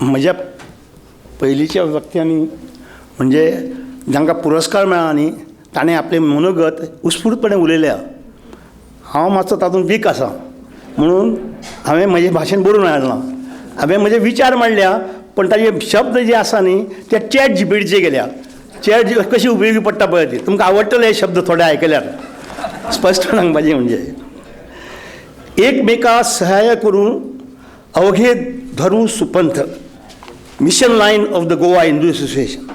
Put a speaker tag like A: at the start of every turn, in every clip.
A: म्हज्या पयलींच्या व्यक्त्यांनी म्हणजे जांकां पुरस्कार मेळ्ळा न्ही ताणें आपलें मनोगत उत्स्फूर्तपणे उलयल्या हांव मातसो तातूंत वीक आसा म्हणून हांवें म्हजे भाशेन बरोवन हाडलां हांवें म्हजे विचार मांडल्या पण ताजे शब्द जे आसा न्ही ते चॅट जीपीटीचे गेल्या. चॅट जी कशी उपयोगी पडटा पळय ती? तुमकां आवडटले हे शब्द थोडे आयकल्यार स्पश्ट सांगपाचे म्हणजे. एकमेकाक सहाय्य करून अवघे धरू सुपंथ. Mission line of the Goa Hindu Association.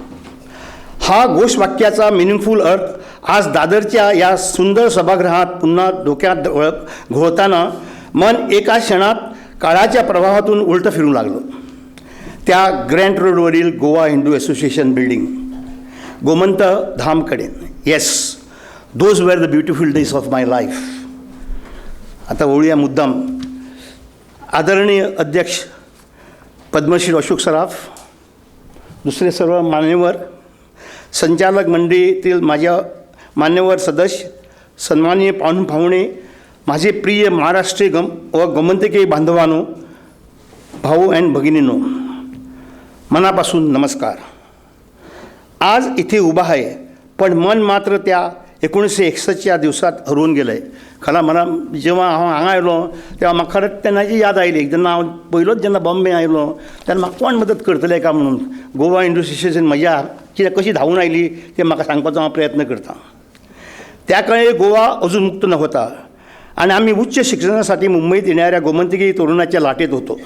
A: हा घोषवाक्याचा मिनिंगफुल अर्थ आज दादरच्या या सुंदर सभागृहात पुन्हा डोक्यात घोळताना मन एका क्षणात काळाच्या प्रवाहातून उलटं फिरू लागलं. त्या ग्रँड रोडवरील Goa Hindu Association building Gomant धामकडे yes those were the beautiful days of my life आता ओळूया मुद्दाम. आदरणीय अध्यक्ष पद्मश्री अशोक सराफ दुसरे सर्व मान्यवर संचालक मंडळीतील माझ्या मान्यवर सदस्य सन्माननीय पाहुण पाहुणे माझे प्रिय महाराष्ट्रीय गम व गमंतकीय बांधवानो भाऊ अँड भगिनीनो मनापासून नमस्कार. आज इथे उभा आहे पण मन मात्र त्या एकोणीसशे एकसष्टच्या दिवसात हरवून गेलं आहे खला मला जेव्हा हांव हांगा आयलो तेव्हा म्हाका खरंच तेन्नाची याद आयली जेन्ना हांव पयलोच जेन्ना बॉम्बे आयलो तेन्ना म्हाका कोण मदत करतले काय म्हणून? गोवा इंडस्ट्रिएशन म्हज्या कितें कशी धांवून आयली तें म्हाका सांगपाचो हांव प्रयत्न करतां. त्या काळी गोवा अजून मुक्त नव्हता. आणि आम्ही उच्च शिक्षणासाठी मुंबईत येणाऱ्या गोमंतकी तरुणाच्या लाटेत होतो.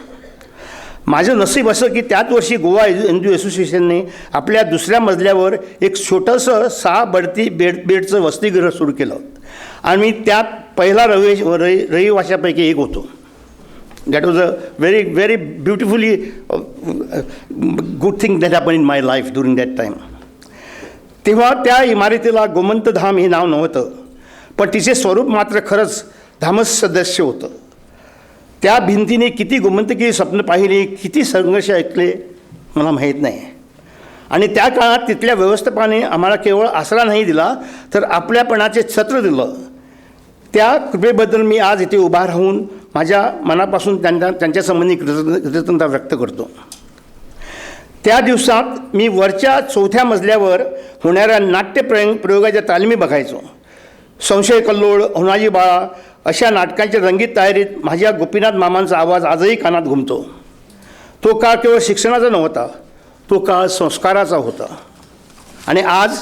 A: माझं नसीब असं की त्याच वर्षी गोवा हिंदू असोसिएशनने आपल्या दुसऱ्या मजल्यावर एक छोटंसं सहा बढती बेड बेडचं वसतिगृह सुरू केलं. आणि मी त्यात पहिला रवी रही रहिवाशापैकी एक होतो. That was a very very beautifully good thing that happen in my life during that time तेव्हा त्या इमारतीला गोमंत धाम हे नाव नव्हतं पण तिचे स्वरूप मात्र खरंच धामस सदस्य होतं. त्या भिंतीने किती गोमंतकी स्वप्न पाहिली किती संघर्ष ऐकले मला माहीत नाही. आणि त्या काळात तिथल्या व्यवस्थापनाने आम्हाला केवळ आसरा नाही दिला तर आपल्यापणाचे छत्र दिलं. त्या कृपेबद्दल मी आज इथे उभा राहून माझ्या मनापासून त्यांच्या त्यांच्यासंबंधी कृतज्ञता व्यक्त करतो. त्या दिवसात मी वरच्या चौथ्या मजल्यावर होणाऱ्या नाट्य प्रयोग प्रयोगाच्या तालमी बघायचो. संशय कल्लोळ होणाजी बाळा अशा नाटकांच्या रंगीत तयारीत माझ्या गोपीनाथ मामांचा आवाज आजही कानात घुमतो. तो काळ केवळ शिक्षणाचा नव्हता तो काळ संस्काराचा होता. आणि आज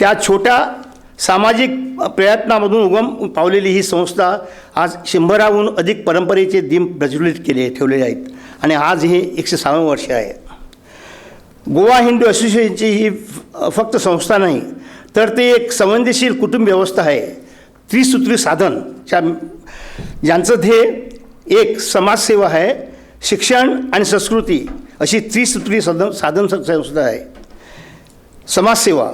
A: त्या छोट्या सामाजिक प्रयत्नामधून उगम पावलेली ही संस्था आज शंभराहून अधिक परंपरेचे दिन प्रज्वलित केले ठेवलेले आहेत. आणि आज हे एकशे सहावं वर्ष आहे. गोवा हिंदू असोसिएशनची ही फ- फक्त संस्था नाही तर ते एक संवेदनशील कुटुंब व्यवस्था आहे. त्रिसूत्री साधन ज्या ज्यांचं ध्येय एक समाजसेवा आहे शिक्षण आणि संस्कृती अशी त्रिसूत्री साधन साधन संस्था आहे. समाजसेवा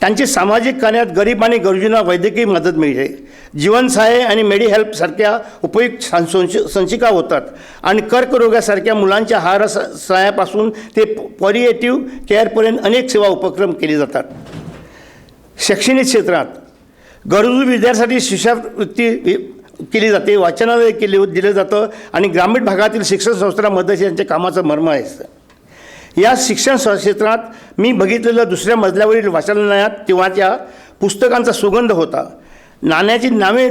A: त्यांची सामाजिक कार्यात गरीब आणि गरजूंना वैद्यकीय मदत मिळते. जीवनसहाय्य आणि मेडी हेल्प सारख्या उपयुक्त सं- संचिका होतात आणि कर्करोगासारख्या मुलांच्या आहार सहाय्यापासून ते पॉरिएटिव्ह केअरपर्यंत अनेक सेवा उपक्रम केले जातात. शैक्षणिक क्षेत्रात गरजू विद्यार्थ्यांसाठी शिष्यवृत्ती केली जाते वाचनालय केले दिलं जातं आणि ग्रामीण भागातील शिक्षण संस्थांना मदत यांच्या कामाचं मर्म आहे. या शिक्षण क्षेत्रात मी बघितलेलं दुसऱ्या मजल्यावरील वाचनालयात तेव्हाच्या पुस्तकांचा सुगंध होता. नाण्याची नावे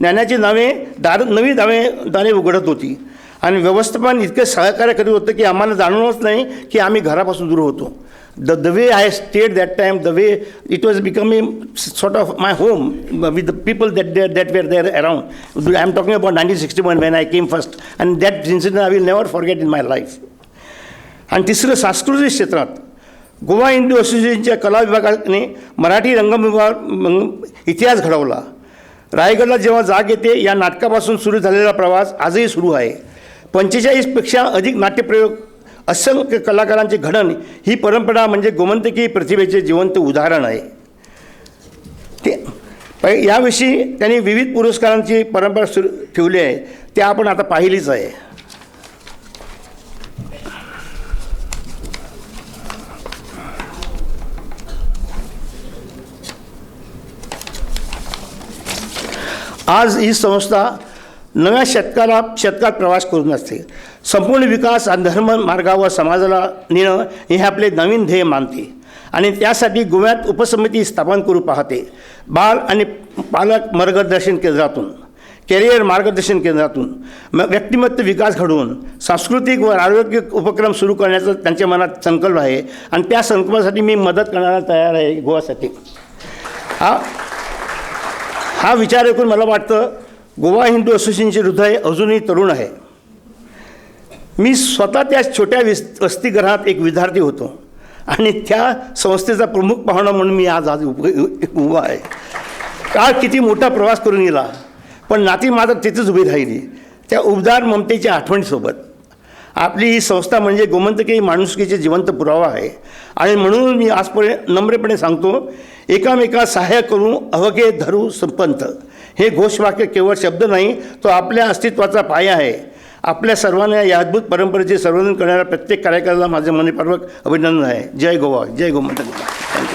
A: नाण्याची नावे दार नवी दावे दारे उघडत होती. आणि व्यवस्थापन इतकं सहकार्य करीत होतं की आम्हाला जाणूनच नाही की आम्ही घरापासून दूर होतो. The the way I stayed that time the way it was becoming sort of my home with the people that there that were there around I am talking about nineteen sixty one when I came first and that incident I will never forget in my life आणि तिसरं सांस्कृतिक क्षेत्रात गोवा हिंदू असोसिएशनच्या कला विभागाने मराठी रंगविभाग मंग- इतिहास घडवला. रायगडला जेव्हा जाग येते या नाटकापासून सुरू झालेला प्रवास आजही सुरू आहे. पंचेचाळीसपेक्षा अधिक नाट्यप्रयोग असंख्य कलाकारांचे घडण ही परंपरा म्हणजे गोमंतकी प्रतिभेचे जिवंत उदाहरण आहे. ते याविषयी त्यांनी विविध पुरस्कारांची परंपरा सुरू ठेवली आहे. ते आपण आता पाहिलीच आहे. आज ही संस्था नव्या शतकाला शतकात प्रवास करून असते. संपूर्ण विकास आणि धर्म मार्गावर समाजाला नेणं हे आपले नवीन ध्येय मानते. आणि त्यासाठी गोव्यात उपसमिती स्थापन करू पाहते. बाल आणि पालक मार्गदर्शन केंद्रातून कॅरियर मार्गदर्शन केंद्रातून म व्यक्तिमत्व विकास घडवून सांस्कृतिक व आरोग्य उपक्रम सुरू करण्याचा त्यांच्या मनात संकल्प आहे. आणि त्या संकल्पासाठी मी मदत करण्याला तयार आहे गोवासाठी हा हा विचार ऐकून मला वाटतं गोवा हिंदू असोसिएशनचे हृदय अजूनही तरुण आहे. मी स्वतः त्या छोट्या विस वसतिगृहात एक विद्यार्थी होतो आणि त्या संस्थेचा प्रमुख पाहुणा म्हणून मी आज आज उभ उभा आहे. काळ किती मोठा प्रवास करून गेला पण नाती मात्र तिथेच उभी राहिली त्या उबदार ममतेच्या आठवणीसोबत. आपली ही संस्था म्हणजे गोमंतकी माणुसकीचे जिवंत पुरावा आहे आणि म्हणून मी आजपर्यंत नम्रपणे सांगतो एकामेका सहाय्य करू अवघे धरू संपंत हे घोषवाक्य केवळ शब्द नाही तो आपल्या अस्तित्वाचा पाया आहे. आपल्या सर्वांना या अद्भुत परंपरेचे संवर्धन करणाऱ्या प्रत्येक कार्यक्रमाला माझे मनपूर्वक अभिनंदन आहे. जय गोवा जय गोमंतक थँक्यू